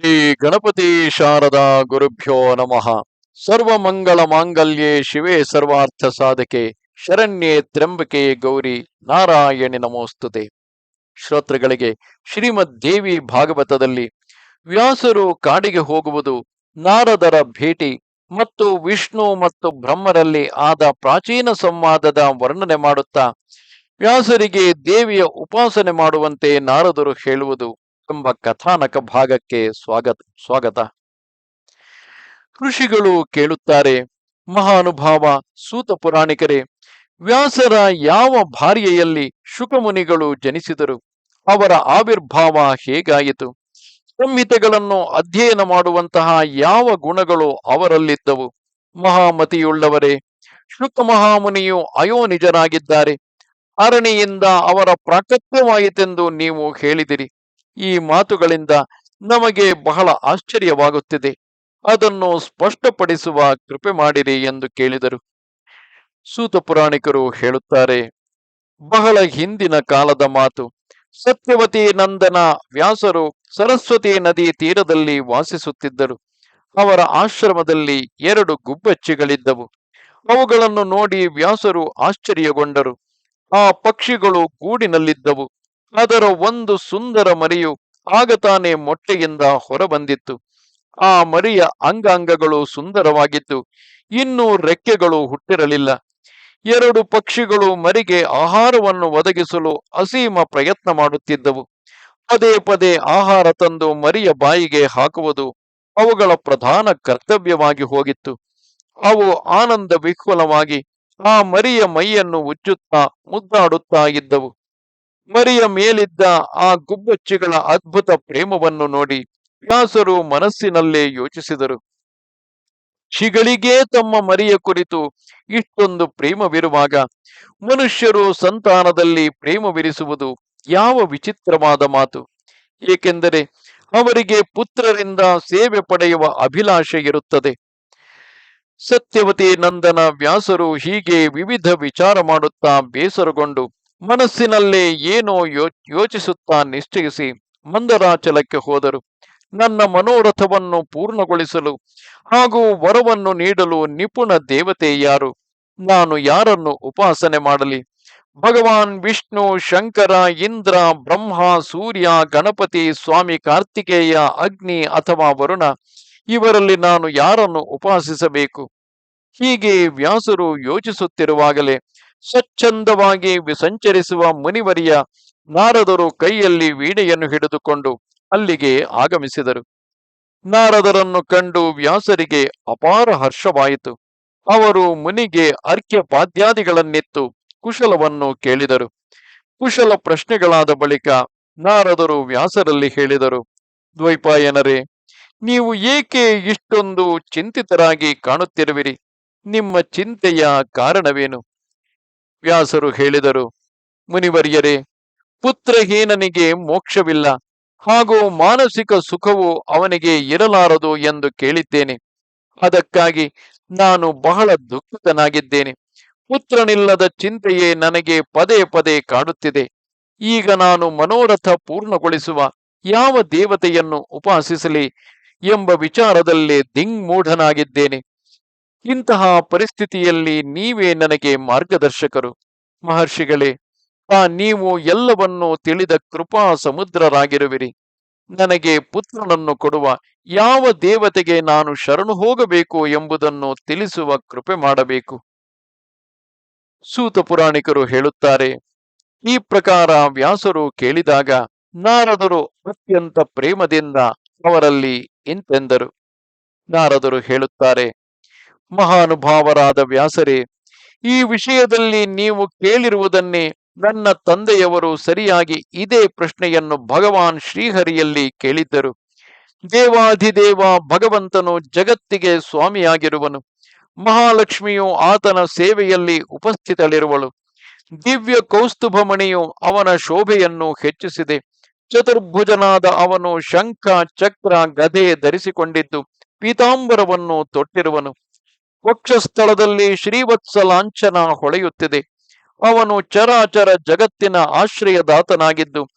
ಶ್ರೀ ಗಣಪತಿ ಶಾರದಾ ಗುರುಭ್ಯೋ ನಮಃ. ಸರ್ವ ಮಂಗಳ ಮಾಂಗಲ್ಯೇ ಶಿವೇ ಸರ್ವಾರ್ಥ ಸಾಧಕೆ, ಶರಣ್ಯೆ ತ್ರ್ಯಂಬಕೆ ಗೌರಿ ನಾರಾಯಣಿ ನಮೋಸ್ತುತೆ. ಶ್ರೋತೃಗಳಿಗೆ ಶ್ರೀಮದ್ ದೇವಿ ಭಾಗವತದಲ್ಲಿ ವ್ಯಾಸರು ಕಾಡಿಗೆ ಹೋಗುವುದು ನಾರದರ ಭೇಟಿ ಮತ್ತು ವಿಷ್ಣು ಮತ್ತು ಬ್ರಹ್ಮರಲ್ಲಿ ಆದ ಪ್ರಾಚೀನ ಸಂವಾದದ ವರ್ಣನೆ ಮಾಡುತ್ತಾ, ವ್ಯಾಸರಿಗೆ ದೇವಿಯ ಉಪಾಸನೆ ಮಾಡುವಂತೆ ನಾರದರು ಹೇಳುವುದು ಎಂಬ ಕಥಾನಕ ಭಾಗಕ್ಕೆ ಸ್ವಾಗತ ಸ್ವಾಗತ. ಋಷಿಗಳು ಕೇಳುತ್ತಾರೆ, ಮಹಾನುಭಾವ, ಸೂತ ಪುರಾಣಿಕರೇ, ವ್ಯಾಸರ ಯಾವ ಭಾರ್ಯೆಯಲ್ಲಿ ಶುಕಮುನಿಗಳು ಜನಿಸಿದರು? ಅವರ ಆವಿರ್ಭಾವ ಹೇಗಾಯಿತು? ಸಂಹಿತೆಗಳನ್ನು ಅಧ್ಯಯನ ಮಾಡುವಂತಹ ಯಾವ ಗುಣಗಳು ಅವರಲ್ಲಿದ್ದವು? ಮಹಾಮತಿಯುಳ್ಳವರೇ, ಶುಕ ಮಹಾಮುನಿಯು ಅಯೋನಿಜರಾಗಿದ್ದಾರೆ. ಅರಣಿಯಿಂದ ಅವರ ಪ್ರಾಕತ್ಯವಾಯಿತೆಂದು ನೀವು ಹೇಳಿದಿರಿ. ಈ ಮಾತುಗಳಿಂದ ನಮಗೆ ಬಹಳ ಆಶ್ಚರ್ಯವಾಗುತ್ತಿದೆ. ಅದನ್ನು ಸ್ಪಷ್ಟಪಡಿಸುವ ಕೃಪೆ ಮಾಡಿರಿ ಎಂದು ಕೇಳಿದರು. ಸೂತ ಪುರಾಣಿಕರು ಹೇಳುತ್ತಾರೆ, ಬಹಳ ಹಿಂದಿನ ಕಾಲದ ಮಾತು. ಸತ್ಯವತಿ ನಂದನ ವ್ಯಾಸರು ಸರಸ್ವತಿ ನದಿ ತೀರದಲ್ಲಿ ವಾಸಿಸುತ್ತಿದ್ದರು. ಅವರ ಆಶ್ರಮದಲ್ಲಿ ಎರಡು ಗುಬ್ಬಚ್ಚಿಗಳಿದ್ದವು. ಅವುಗಳನ್ನು ನೋಡಿ ವ್ಯಾಸರು ಆಶ್ಚರ್ಯಗೊಂಡರು. ಆ ಪಕ್ಷಿಗಳು ಗೂಡಿನಲ್ಲಿದ್ದವು. ಅದರ ಒಂದು ಸುಂದರ ಮರಿಯು ಆಗ ತಾನೇ ಮೊಟ್ಟೆಯಿಂದ ಹೊರಬಂದಿತ್ತು. ಆ ಮರಿಯ ಅಂಗಾಂಗಗಳು ಸುಂದರವಾಗಿತ್ತು. ಇನ್ನೂ ರೆಕ್ಕೆಗಳು ಹುಟ್ಟಿರಲಿಲ್ಲ. ಎರಡು ಪಕ್ಷಿಗಳು ಮರಿಗೆ ಆಹಾರವನ್ನು ಒದಗಿಸಲು ಅಸೀಮ ಪ್ರಯತ್ನ ಮಾಡುತ್ತಿದ್ದವು. ಪದೇ ಪದೇ ಆಹಾರ ತಂದು ಮರಿಯ ಬಾಯಿಗೆ ಹಾಕುವುದು ಅವುಗಳ ಪ್ರಧಾನ ಕರ್ತವ್ಯವಾಗಿ ಹೋಗಿತ್ತು. ಅವು ಆನಂದ ವಿಹ್ವಲವಾಗಿ ಆ ಮರಿಯ ಮೈಯನ್ನು ಉಚ್ಚುತ್ತಾ ಮುದ್ದಾಡುತ್ತಾ ಇದ್ದವು. ಮರಿಯ ಮೇಲಿದ್ದ ಆ ಗುಬ್ಬಚ್ಚಿಗಳ ಅದ್ಭುತ ಪ್ರೇಮವನ್ನು ನೋಡಿ ವ್ಯಾಸರು ಮನಸ್ಸಿನಲ್ಲೇ ಯೋಚಿಸಿದರು. ಶಿಗಳಿಗೇ ತಮ್ಮ ಮರಿಯ ಕುರಿತು ಇಷ್ಟೊಂದು ಪ್ರೇಮವಿರುವಾಗ ಮನುಷ್ಯರು ಸಂತಾನದಲ್ಲಿ ಪ್ರೇಮವಿರಿಸುವುದು ಯಾವ ವಿಚಿತ್ರವಾದ ಮಾತು. ಏಕೆಂದರೆ ಅವರಿಗೆ ಪುತ್ರರಿಂದ ಸೇವೆ ಪಡೆಯುವ ಅಭಿಲಾಷೆ ಇರುತ್ತದೆ. ಸತ್ಯವತಿ ನಂದನ ವ್ಯಾಸರು ಹೀಗೆ ವಿವಿಧ ವಿಚಾರ ಮಾಡುತ್ತಾ ಬೇಸರಗೊಂಡು ಮನಸ್ಸಿನಲ್ಲೇ ಏನೋ ಯೋ, ಯೋಚಿಸುತ್ತಾ ನಿಶ್ಚಯಿಸಿ ಮಂದರಾಚಲಕ್ಕೆ ಹೋದರು. ನನ್ನ ಮನೋರಥವನ್ನು ಪೂರ್ಣಗೊಳಿಸಲು ಹಾಗೂ ವರವನ್ನು ನೀಡಲು ನಿಪುಣ ದೇವತೆ ಯಾರು? ನಾನು ಯಾರನ್ನು ಉಪಾಸನೆ ಮಾಡಲಿ? ಭಗವಾನ್ ವಿಷ್ಣು, ಶಂಕರ, ಇಂದ್ರ, ಬ್ರಹ್ಮ, ಸೂರ್ಯ, ಗಣಪತಿ, ಸ್ವಾಮಿ, ಕಾರ್ತಿಕೇಯ, ಅಗ್ನಿ ಅಥವಾ ವರುಣ, ಇವರಲ್ಲಿ ನಾನು ಯಾರನ್ನು ಉಪಾಸಿಸಬೇಕು? ಹೀಗೆ ವ್ಯಾಸರು ಯೋಚಿಸುತ್ತಿರುವಾಗಲೇ ಸ್ವಚ್ಛಂದವಾಗಿ ಸಂಚರಿಸುವ ಮುನಿವರಿಯ ನಾರದರು ಕೈಯಲ್ಲಿ ವೀಣೆಯನ್ನು ಹಿಡಿದುಕೊಂಡು ಅಲ್ಲಿಗೆ ಆಗಮಿಸಿದರು. ನಾರದರನ್ನು ಕಂಡು ವ್ಯಾಸರಿಗೆ ಅಪಾರ ಹರ್ಷವಾಯಿತು. ಅವರು ಮುನಿಗೆ ಅರ್ಕ್ಯ ಪಾದ್ಯಾದಿಗಳನ್ನಿತ್ತು ಕುಶಲವನ್ನು ಕೇಳಿದರು. ಕುಶಲ ಪ್ರಶ್ನೆಗಳಾದ ಬಳಿಕ ನಾರದರು ವ್ಯಾಸರಲ್ಲಿ ಹೇಳಿದರು, ದ್ವೈಪಾಯನರೇ, ನೀವು ಏಕೆ ಇಷ್ಟೊಂದು ಚಿಂತಿತರಾಗಿ ಕಾಣುತ್ತಿರುವಿರಿ? ನಿಮ್ಮ ಚಿಂತೆಯ ಕಾರಣವೇನು? ವ್ಯಾಸರು ಹೇಳಿದರು, ಮುನಿವರ್ಯರೇ, ಪುತ್ರಹೀನನಿಗೆ ಮೋಕ್ಷವಿಲ್ಲ, ಹಾಗೂ ಮಾನಸಿಕ ಸುಖವು ಅವನಿಗೆ ಇರಲಾರದು ಎಂದು ಕೇಳಿದ್ದೇನೆ. ಅದಕ್ಕಾಗಿ ನಾನು ಬಹಳ ದುಃಖಿತನಾಗಿದ್ದೇನೆ. ಪುತ್ರನಿಲ್ಲದ ಚಿಂತೆಯೇ ನನಗೆ ಪದೇ ಪದೇ ಕಾಡುತ್ತಿದೆ. ಈಗ ನಾನು ಮನೋರಥ ಪೂರ್ಣಗೊಳಿಸುವ ಯಾವ ದೇವತೆಯನ್ನು ಉಪಾಸಿಸಲಿ ಎಂಬ ವಿಚಾರದಲ್ಲಿ ದಿಗ್ಮೂಢನಾಗಿದ್ದೇನೆ. ಇಂತಹ ಪರಿಸ್ಥಿತಿಯಲ್ಲಿ ನೀವೇ ನನಗೆ ಮಾರ್ಗದರ್ಶಕರು. ಮಹರ್ಷಿಗಳೇ, ಆ ನೀವು ಎಲ್ಲವನ್ನೂ ತಿಳಿದ ಕೃಪಾ ಸಮುದ್ರರಾಗಿರುವಿರಿ. ನನಗೆ ಪುತ್ರನನ್ನು ಕೊಡುವ ಯಾವ ದೇವತೆಗೆ ನಾನು ಶರಣು ಹೋಗಬೇಕು ಎಂಬುದನ್ನು ತಿಳಿಸುವ ಕೃಪೆ ಮಾಡಬೇಕು. ಸೂತ ಪುರಾಣಿಕರು ಹೇಳುತ್ತಾರೆ, ಈ ಪ್ರಕಾರ ವ್ಯಾಸರು ಕೇಳಿದಾಗ, ನಾರದರು ಅತ್ಯಂತ ಪ್ರೇಮದಿಂದ ಅವರಲ್ಲಿ ಎಂತೆಂದರು. ನಾರದರು ಹೇಳುತ್ತಾರೆ ಮಹಾನುಭಾವರಾದ ವ್ಯಾಸರೇ, ಈ ವಿಷಯದಲ್ಲಿ ನೀವು ಕೇಳಿರುವುದನ್ನೇ ನನ್ನ ತಂದೆಯವರು ಸರಿಯಾಗಿ ಇದೇ ಪ್ರಶ್ನೆಯನ್ನು ಭಗವಾನ್ ಶ್ರೀಹರಿಯಲ್ಲಿ ಕೇಳಿದ್ದರು. ದೇವಾಧಿದೇವ ಭಗವಂತನು ಜಗತ್ತಿಗೆ ಸ್ವಾಮಿಯಾಗಿರುವನು. ಮಹಾಲಕ್ಷ್ಮಿಯು ಆತನ ಸೇವೆಯಲ್ಲಿ ಉಪಸ್ಥಿತಳಿರುವಳು. ದಿವ್ಯ ಕೌಸ್ತುಭಮಣಿಯು ಅವನ ಶೋಭೆಯನ್ನು ಹೆಚ್ಚಿಸಿದೆ. ಚತುರ್ಭುಜನಾದ ಅವನು ಶಂಖ, ಚಕ್ರ, ಗದೆ ಧರಿಸಿಕೊಂಡಿದ್ದು ಪೀತಾಂಬರವನ್ನು ತೊಟ್ಟಿರುವನು. ವಕ್ಷಸ್ಥಳದಲ್ಲಿ ಶ್ರೀವತ್ಸ ಲಾಂಛನ ಹೊಳೆಯುತ್ತಿದೆ. ಅವನು ಚರಾಚರ ಜಗತ್ತಿನ ಆಶ್ರಯದಾತನಾಗಿದ್ದು,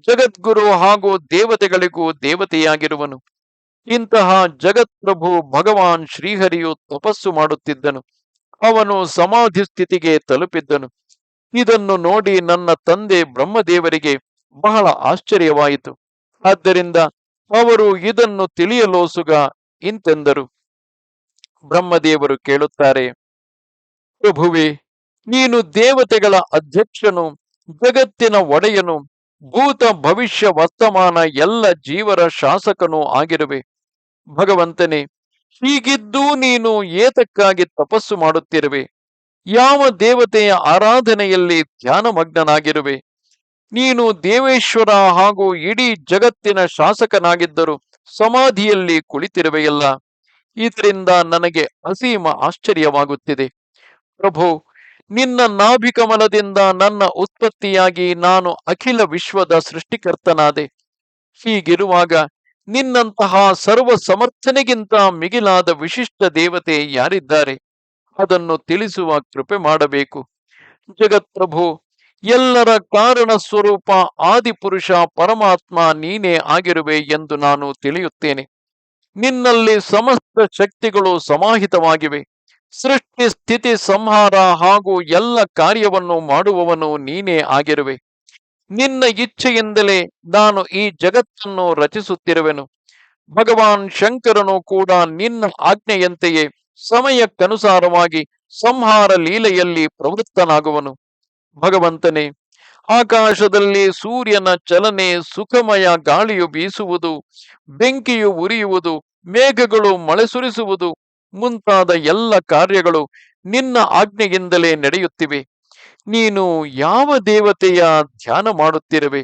ಜಗದ್ಗುರು ಹಾಗೂ ದೇವತೆಗಳಿಗೂ ದೇವತೆಯಾಗಿರುವನು. ಇಂತಹ ಜಗತ್ಪ್ರಭು ಭಗವಾನ್ ಶ್ರೀಹರಿಯು ತಪಸ್ಸು ಮಾಡುತ್ತಿದ್ದನು. ಅವನು ಸಮಾಧಿ ಸ್ಥಿತಿಗೆ ತಲುಪಿದ್ದನು. ಇದನ್ನು ನೋಡಿ ನನ್ನ ತಂದೆ ಬ್ರಹ್ಮದೇವರಿಗೆ ಬಹಳ ಆಶ್ಚರ್ಯವಾಯಿತು. ಆದ್ದರಿಂದ ಅವರು ಇದನ್ನು ತಿಳಿಯಲೋಸುಗ ಇಂತೆಂದರು. ಬ್ರಹ್ಮದೇವರು ಕೇಳುತ್ತಾರೆ, ಪ್ರಭುವೆ, ನೀನು ದೇವತೆಗಳ ಅಧ್ಯಕ್ಷನು, ಜಗತ್ತಿನ ಒಡೆಯನು, ಭೂತ ಭವಿಷ್ಯ ವರ್ತಮಾನ ಎಲ್ಲ ಜೀವರ ಶಾಸಕನೂ ಆಗಿರುವೆ. ಭಗವಂತನೇ, ಹೀಗಿದ್ದೂ ನೀನು ಏತಕ್ಕಾಗಿ ತಪಸ್ಸು ಮಾಡುತ್ತಿರುವೆ. ಯಾವ ದೇವತೆಯ ಆರಾಧನೆಯಲ್ಲಿ ಧ್ಯಾನಮಗ್ನನಾಗಿರುವೆ. ನೀನು ದೇವೇಶ್ವರ ಹಾಗೂ ಇಡೀ ಜಗತ್ತಿನ ಶಾಸಕನಾಗಿದ್ದರು ಸಮಾಧಿಯಲ್ಲಿ ಕುಳಿತಿರುವೆಯಲ್ಲ. ಇದರಿಂದ ನನಗೆ ಅಸೀಮ ಆಶ್ಚರ್ಯವಾಗುತ್ತಿದೆ. ಪ್ರಭು, ನಿನ್ನ ನಾಭಿಕಮಲದಿಂದ ನನ್ನ ಉತ್ಪತ್ತಿಯಾಗಿ ನಾನು ಅಖಿಲ ವಿಶ್ವದ ಸೃಷ್ಟಿಕರ್ತನಾದೆ. ಹೀಗಿರುವಾಗ ನಿನ್ನಂತಹ ಸರ್ವ ಸಮರ್ಥನೆಗಿಂತ ಮಿಗಿಲಾದ ವಿಶಿಷ್ಟ ದೇವತೆ ಯಾರಿದ್ದಾರೆ? ಅದನ್ನು ತಿಳಿಸುವ ಕೃಪೆ ಮಾಡಬೇಕು. ಜಗತ್ಪ್ರಭು, ಎಲ್ಲರ ಕಾರಣ ಸ್ವರೂಪ ಆದಿಪುರುಷ ಪರಮಾತ್ಮ ನೀನೇ ಆಗಿರುವೆ ಎಂದು ನಾನು ತಿಳಿಯುತ್ತೇನೆ. ನಿನ್ನಲ್ಲಿ ಸಮಸ್ತ ಶಕ್ತಿಗಳು ಸಮಾಹಿತವಾಗಿವೆ. ಸೃಷ್ಟಿ, ಸ್ಥಿತಿ, ಸಂಹಾರ ಹಾಗೂ ಎಲ್ಲ ಕಾರ್ಯವನ್ನು ಮಾಡುವವನು ನೀನೇ ಆಗಿರುವೆ. ನಿನ್ನ ಇಚ್ಛೆಯಿಂದಲೇ ನಾನು ಈ ಜಗತ್ತನ್ನು ರಚಿಸುತ್ತಿರುವೆನು. ಭಗವಾನ್ ಶಂಕರನು ಕೂಡ ನಿನ್ನ ಆಜ್ಞೆಯಂತೆಯೇ ಸಮಯಕ್ಕನುಸಾರವಾಗಿ ಸಂಹಾರ ಲೀಲೆಯಲ್ಲಿ ಪ್ರವೃತ್ತನಾಗುವನು. ಭಗವಂತನೇ ಆಕಾಶದಲ್ಲಿ ಸೂರ್ಯನ ಚಲನೆ ಸುಖಮಯ ಗಾಳಿಯು ಬೀಸುವುದು, ಬೆಂಕಿಯು ಉರಿಯುವುದು, ಮೇಘಗಳು ಮಳೆ ಸುರಿಸುವುದು, ಮುಂತಾದ ಎಲ್ಲ ಕಾರ್ಯಗಳು ನಿನ್ನ ಆಜ್ಞೆಯಿಂದಲೇ ನಡೆಯುತ್ತಿವೆ. ನೀನು ಯಾವ ದೇವತೆಯ ಧ್ಯಾನ ಮಾಡುತ್ತಿರುವೆ?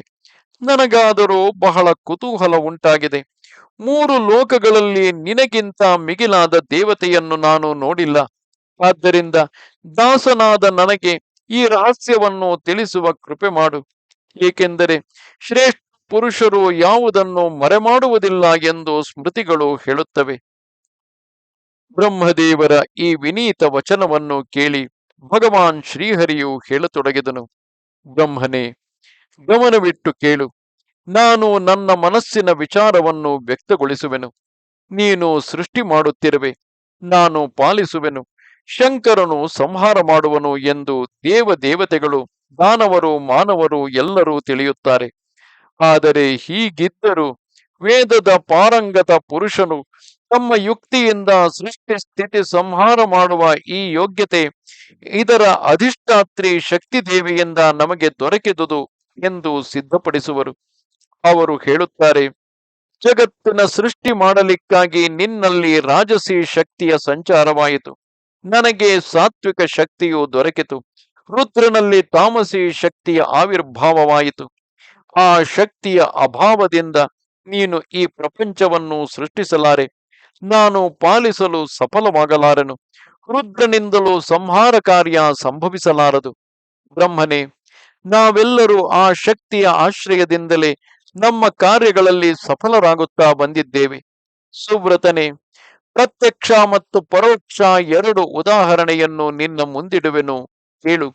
ನನಗಾದರೂ ಬಹಳ ಕುತೂಹಲ ಉಂಟಾಗಿದೆ. ಮೂರು ಲೋಕಗಳಲ್ಲಿ ನಿನಗಿಂತ ಮಿಗಿಲಾದ ದೇವತೆಯನ್ನು ನಾನು ನೋಡಿಲ್ಲ. ಆದ್ದರಿಂದ ದಾಸನಾದ ನನಗೆ ಈ ರಹಸ್ಯವನ್ನು ತಿಳಿಸುವ ಕೃಪೆ ಮಾಡು. ಏಕೆಂದರೆ ಶ್ರೇಷ್ಠ ಪುರುಷರು ಯಾವುದನ್ನು ಮರೆಮಾಡುವುದಿಲ್ಲ ಎಂದು ಸ್ಮೃತಿಗಳು ಹೇಳುತ್ತವೆ. ಬ್ರಹ್ಮದೇವರ ಈ ವಿನೀತ ವಚನವನ್ನು ಕೇಳಿ ಭಗವಾನ್ ಶ್ರೀಹರಿಯು ಹೇಳತೊಡಗಿದನು. ಬ್ರಹ್ಮನೇ, ಗಮನವಿಟ್ಟು ಕೇಳು. ನಾನು ನನ್ನ ಮನಸ್ಸಿನ ವಿಚಾರವನ್ನು ವ್ಯಕ್ತಗೊಳಿಸುವೆನು. ನೀನು ಸೃಷ್ಟಿ ಮಾಡುತ್ತಿರುವೆ. ನಾನು ಪಾಲಿಸುವೆನು. ಶಂಕರನು ಸಂಹಾರ ಮಾಡುವನು ಎಂದು ದೇವ ದೇವತೆಗಳು ದಾನವರು, ಮಾನವರು ಎಲ್ಲರೂ ತಿಳಿಯುತ್ತಾರೆ. ಆದರೆ ಹೀಗಿದ್ದರೂ ವೇದದ ಪಾರಂಗತ ಪುರುಷನು ತಮ್ಮ ಯುಕ್ತಿಯಿಂದ ಸೃಷ್ಟಿ ಸ್ಥಿತಿ ಸಂಹಾರ ಮಾಡುವ ಈ ಯೋಗ್ಯತೆ ಇದರ ಅಧಿಷ್ಠಾತ್ರಿ ಶಕ್ತಿ ದೇವಿಯಿಂದ ನಮಗೆ ದೊರಕಿದುದು ಎಂದು ಸಿದ್ಧಪಡಿಸುವರು. ಅವರು ಹೇಳುತ್ತಾರೆ, ಜಗತ್ತಿನ ಸೃಷ್ಟಿ ಮಾಡಲಿಕ್ಕಾಗಿ ನಿನ್ನಲ್ಲಿ ರಾಜಸಿ ಶಕ್ತಿಯ ಸಂಚಾರವಾಯಿತು. ನನಗೆ ಸಾತ್ವಿಕ ಶಕ್ತಿಯು ದೊರಕಿತು. ರುದ್ರನಲ್ಲಿ ತಾಮಸಿ ಶಕ್ತಿಯ ಆವಿರ್ಭಾವವಾಯಿತು. ಆ ಶಕ್ತಿಯ ಅಭಾವದಿಂದ ನೀನು ಈ ಪ್ರಪಂಚವನ್ನು ಸೃಷ್ಟಿಸಲಾರೆ. ನಾನು ಪಾಲಿಸಲು ಸಫಲವಾಗಲಾರನು. ರುದ್ರನಿಂದಲೂ ಸಂಹಾರ ಕಾರ್ಯ ಸಂಭವಿಸಲಾರದು. ಬ್ರಹ್ಮನೇ, ನಾವೆಲ್ಲರೂ ಆ ಶಕ್ತಿಯ ಆಶ್ರಯದಿಂದಲೇ ನಮ್ಮ ಕಾರ್ಯಗಳಲ್ಲಿ ಸಫಲರಾಗುತ್ತಾ ಬಂದಿದ್ದೇವೆ. ಸುವ್ರತನೆ ಪ್ರತ್ಯಕ್ಷ ಮತ್ತು ಪರೋಕ್ಷ ಎರಡು ಉದಾಹರಣೆಯನ್ನು ನಿನ್ನ ಮುಂದಿಡುವೆನು. ಕೇಳು.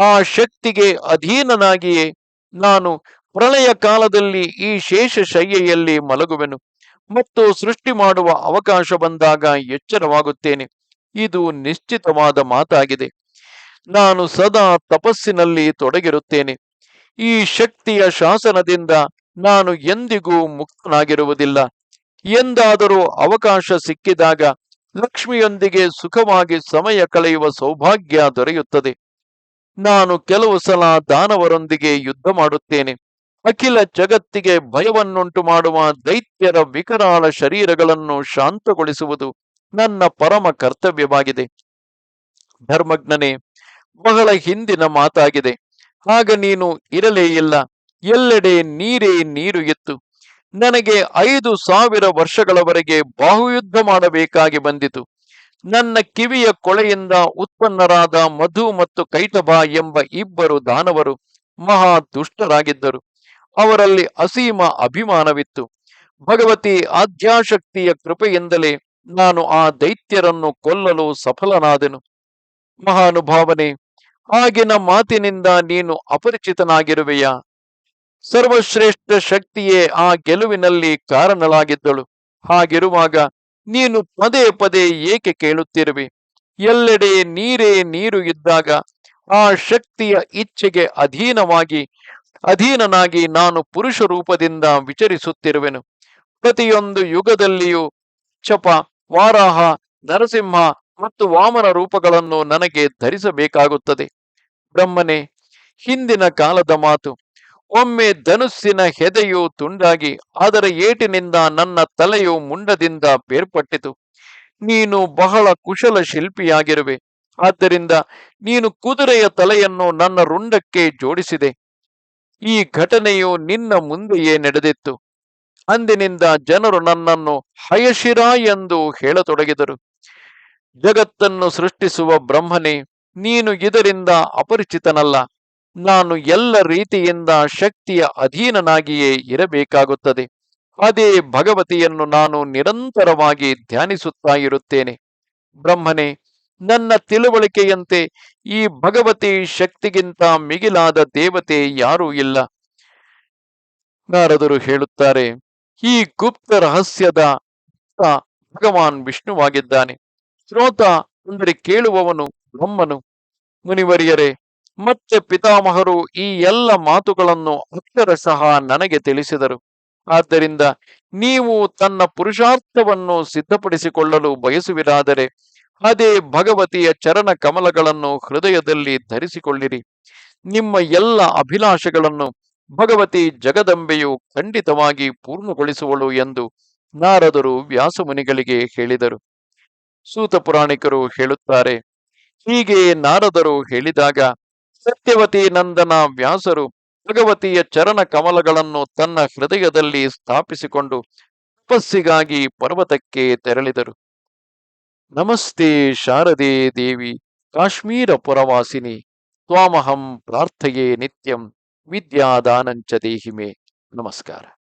ಆ ಶಕ್ತಿಗೆ ಅಧೀನನಾಗಿಯೇ ನಾನು ಪ್ರಳಯ ಕಾಲದಲ್ಲಿ ಈ ಶೇಷ ಶಯ್ಯೆಯಲ್ಲಿ ಮಲಗುವೆನು ಮತ್ತು ಸೃಷ್ಟಿ ಮಾಡುವ ಅವಕಾಶ ಬಂದಾಗ ಎಚ್ಚರವಾಗುತ್ತೇನೆ. ಇದು ನಿಶ್ಚಿತವಾದ ಮಾತಾಗಿದೆ. ನಾನು ಸದಾ ತಪಸ್ಸಿನಲ್ಲಿ ತೊಡಗಿರುತ್ತೇನೆ. ಈ ಶಕ್ತಿಯ ಶಾಸನದಿಂದ ನಾನು ಎಂದಿಗೂ ಮುಕ್ತನಾಗಿರುವುದಿಲ್ಲ. ಎಂದಾದರೂ ಅವಕಾಶ ಸಿಕ್ಕಿದಾಗ ಲಕ್ಷ್ಮಿಯೊಂದಿಗೆ ಸುಖವಾಗಿ ಸಮಯ ಕಳೆಯುವ ಸೌಭಾಗ್ಯ ದೊರೆಯುತ್ತದೆ. ನಾನು ಕೆಲವು ಸಲ ದಾನವರೊಂದಿಗೆ ಯುದ್ಧ ಮಾಡುತ್ತೇನೆ. ಅಖಿಲ ಜಗತ್ತಿಗೆ ಭಯವನ್ನುಂಟು ಮಾಡುವ ದೈತ್ಯರ ವಿಕರಾಳ ಶರೀರಗಳನ್ನು ಶಾಂತಗೊಳಿಸುವುದು ನನ್ನ ಪರಮ ಕರ್ತವ್ಯವಾಗಿದೆ. ಧರ್ಮಜ್ಞನೇ, ಬಹಳ ಹಿಂದಿನ ಮಾತಾಗಿದೆ. ಆಗ ನೀನು ಇರಲೇ ಇಲ್ಲ. ಎಲ್ಲೆಡೆ ನೀರೇ ನೀರು ಇತ್ತು ನನಗೆ ಐದು ಸಾವಿರ ವರ್ಷಗಳವರೆಗೆ ಬಾಹುಯುದ್ಧ ಮಾಡಬೇಕಾಗಿ ಬಂದಿತು. ನನ್ನ ಕಿವಿಯ ಕೊಳೆಯಿಂದ ಉತ್ಪನ್ನರಾದ ಮಧು ಮತ್ತು ಕೈಟಭ ಎಂಬ ಇಬ್ಬರು ದಾನವರು ಮಹಾ ದುಷ್ಟರಾಗಿದ್ದರು. ಅವರಲ್ಲಿ ಅಸೀಮ ಅಭಿಮಾನವಿತ್ತು. ಭಗವತಿ ಆದ್ಯಾಶಕ್ತಿಯ ಕೃಪೆಯಿಂದಲೇ ನಾನು ಆ ದೈತ್ಯರನ್ನು ಕೊಲ್ಲಲು ಸಫಲನಾದೆನು. ಮಹಾನುಭಾವನೆ, ಆಗಿನ ಮಾತಿನಿಂದ ನೀನು ಅಪರಿಚಿತನಾಗಿರುವೆಯಾ? ಸರ್ವಶ್ರೇಷ್ಠ ಶಕ್ತಿಯೇ ಆ ಗೆಲುವಿನಲ್ಲಿ ಕಾರಣಳಾಗಿದ್ದಳು. ಹಾಗಿರುವಾಗ ನೀನು ಪದೇ ಪದೇ ಏಕೆ ಕೇಳುತ್ತಿರುವೆ? ಎಲ್ಲೆಡೆ ನೀರೇ ನೀರು ಇದ್ದಾಗ ಆ ಶಕ್ತಿಯ ಇಚ್ಛೆಗೆ ಅಧೀನವಾಗಿ, ಅಧೀನನಾಗಿ ನಾನು ಪುರುಷ ರೂಪದಿಂದ ವಿಚರಿಸುತ್ತಿರುವೆನು. ಪ್ರತಿಯೊಂದು ಯುಗದಲ್ಲಿಯೂ ಚಪ ವಾರಾಹ, ನರಸಿಂಹ ಮತ್ತು ವಾಮನ ರೂಪಗಳನ್ನು ನನಗೆ ಧರಿಸಬೇಕಾಗುತ್ತದೆ. ಬ್ರಹ್ಮನೇ, ಹಿಂದಿನ ಕಾಲದ ಮಾತು. ಒಮ್ಮೆ ಧನುಸ್ಸಿನ ಹೆದೆಯು ತುಂಡಾಗಿ ಅದರ ಏಟಿನಿಂದ ನನ್ನ ತಲೆಯು ಮುಂಡದಿಂದ ಬೇರ್ಪಟ್ಟಿತು. ನೀನು ಬಹಳ ಕುಶಲ ಶಿಲ್ಪಿಯಾಗಿರುವೆ. ಆದ್ದರಿಂದ ನೀನು ಕುದುರೆಯ ತಲೆಯನ್ನು ನನ್ನ ರುಂಡಕ್ಕೆ ಜೋಡಿಸಿದೆ. ಈ ಘಟನೆಯು ನಿನ್ನ ಮುಂದೆಯೇ ನಡೆದಿತ್ತು. ಅಂದಿನಿಂದ ಜನರು ನನ್ನನ್ನು ಹಯಶಿರ ಎಂದು ಹೇಳತೊಡಗಿದರು. ಜಗತ್ತನ್ನು ಸೃಷ್ಟಿಸುವ ಬ್ರಹ್ಮನೇ, ನೀನು ಇದರಿಂದ ಅಪರಿಚಿತನಲ್ಲ. ನಾನು ಎಲ್ಲ ರೀತಿಯಿಂದ ಶಕ್ತಿಯ ಅಧೀನನಾಗಿಯೇ ಇರಬೇಕಾಗುತ್ತದೆ. ಅದೇ ಭಗವತಿಯನ್ನು ನಾನು ನಿರಂತರವಾಗಿ ಧ್ಯಾನಿಸುತ್ತಾ ಇರುತ್ತೇನೆ. ಬ್ರಹ್ಮನೇ, ನನ್ನ ತಿಳುವಳಿಕೆಯಂತೆ ಈ ಭಗವತಿ ಶಕ್ತಿಗಿಂತ ಮಿಗಿಲಾದ ದೇವತೆ ಯಾರೂ ಇಲ್ಲ. ನಾರದರು ಹೇಳುತ್ತಾರೆ, ಈ ಗುಪ್ತ ರಹಸ್ಯದ ಭಗವಾನ್ ವಿಷ್ಣುವಾಗಿದ್ದಾನೆ. ಶ್ರೋತ ಅಂದರೆ ಕೇಳುವವನು ಬ್ರಹ್ಮನು. ಮುನಿವರಿಯರೇ ಮತ್ತೆ ಪಿತಾಮಹರು ಈ ಎಲ್ಲ ಮಾತುಗಳನ್ನು ಅಕ್ಷರಶಃ ನನಗೆ ತಿಳಿಸಿದರು. ಆದ್ದರಿಂದ ನೀವು ತನ್ನ ಪುರುಷಾರ್ಥವನ್ನು ಸಿದ್ಧಪಡಿಸಿಕೊಳ್ಳಲು ಬಯಸುವಿರಾದರೆ ಅದೇ ಭಗವತಿಯ ಚರಣ ಕಮಲಗಳನ್ನು ಹೃದಯದಲ್ಲಿ ಧರಿಸಿಕೊಳ್ಳಿರಿ. ನಿಮ್ಮ ಎಲ್ಲ ಅಭಿಲಾಷೆಗಳನ್ನು ಭಗವತಿ ಜಗದಂಬೆಯು ಖಂಡಿತವಾಗಿ ಪೂರ್ಣಗೊಳಿಸುವಳು ಎಂದು ನಾರದರು ವ್ಯಾಸಮುನಿಗಳಿಗೆ ಹೇಳಿದರು. ಸೂತ ಪುರಾಣಿಕರು ಹೇಳುತ್ತಾರೆ, ಹೀಗೆ ನಾರದರು ಹೇಳಿದಾಗ ಸತ್ಯವತಿ ನಂದನ ವ್ಯಾಸರು ಭಗವತಿಯ ಚರಣ ಕಮಲಗಳನ್ನು ತನ್ನ ಹೃದಯದಲ್ಲಿ ಸ್ಥಾಪಿಸಿಕೊಂಡು ತಪಸ್ಸಿಗಾಗಿ ಪರ್ವತಕ್ಕೆ ತೆರಳಿದರು. ನಮಸ್ತೆ ಶಾರದೆ ದೇವಿ ಕಾಶ್ಮೀರ ಪುರವಾಸಿನಿ ತ್ವಾಮಹಂ ಪ್ರಾರ್ಥಯೇ ನಿತ್ಯಂ ವಿದ್ಯಾದಾನಂಚ ದೇಹಿಮೆ. ನಮಸ್ಕಾರ.